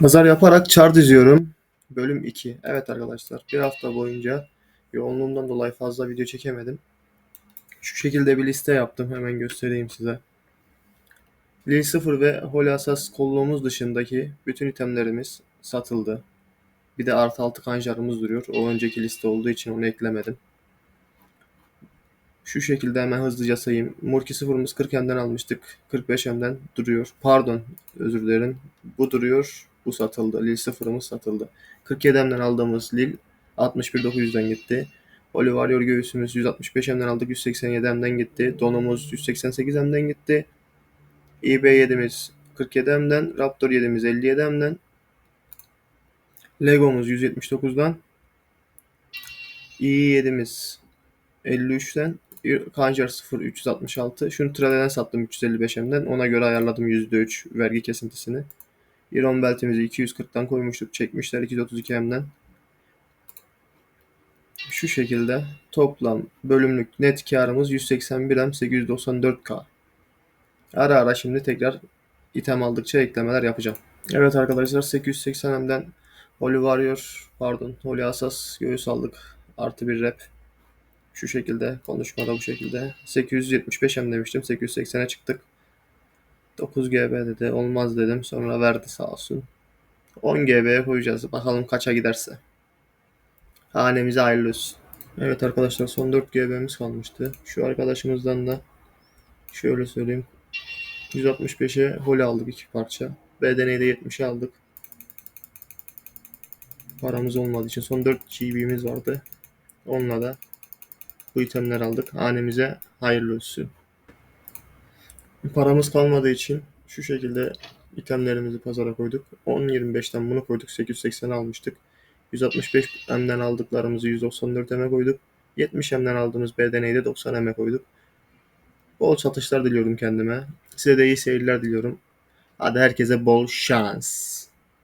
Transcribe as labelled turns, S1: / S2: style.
S1: Pazar yaparak çar diziyorum. Bölüm 2. Evet arkadaşlar bir hafta boyunca yoğunluğumdan dolayı fazla video çekemedim. Şu şekilde bir liste yaptım. Hemen göstereyim size. Lil 0 ve Holy Asas kolluğumuz dışındaki bütün itemlerimiz satıldı. Bir de artı 6 kanjarımız duruyor. O önceki liste olduğu için onu eklemedim. Şu şekilde hemen hızlıca sayayım. Murki 0'ımız 40 M'den almıştık. 45 M'den duruyor. Pardon özür dilerim. Bu duruyor. Bu satıldı. Lil 0'ımız satıldı. 47 M'den aldığımız Lil 61.900'den gitti. Holy Warrior göğsümüz 165 M'den aldık. 187 M'den gitti. Donumuz 188 M'den gitti. IB 7'miz 47 M'den. Raptor 7'miz 57 M'den. Legomuz 179'dan. i7'miz 53'ten. Conjure 0 366. Şunu Trade'den sattım 355 M'den. Ona göre ayarladım %3 vergi kesintisini. Iron Belt'imizi 240'tan koymuştuk. Çekmişler 232 M'den. Şu şekilde toplam bölümlük net karımız 181 M 894K. Ara ara şimdi tekrar item aldıkça eklemeler yapacağım. Evet arkadaşlar 880 M'den Holy Warrior pardon Holy Asas göğüs aldık. Artı bir rep. Şu şekilde konuşmada bu şekilde. 875 M demiştim. 880'e çıktık. 9 GB dedi. Olmaz dedim. Sonra verdi sağ olsun. 10 GB'ye koyacağız. Bakalım kaça giderse. Hanemize hayırlı olsun. Evet arkadaşlar son 4 GB'miz kalmıştı. Şu arkadaşımızdan da şöyle söyleyeyim. 165'e hole aldık iki parça. BDN'yi de 70'e aldık. Paramız olmadığı için son 4 GB'miz vardı. Onunla da bu itemler aldık. Hanemize hayırlı olsun. Paramız kalmadığı için şu şekilde itemlerimizi pazara koyduk. 10.25'ten bunu koyduk. 880 almıştık. 165 M'den aldıklarımızı 194 M'e koyduk. 70 M'den aldığımız BDN'yi de 90 M'e koyduk. Bol satışlar diliyorum kendime. Size de iyi seyirler diliyorum. Hadi herkese bol şans.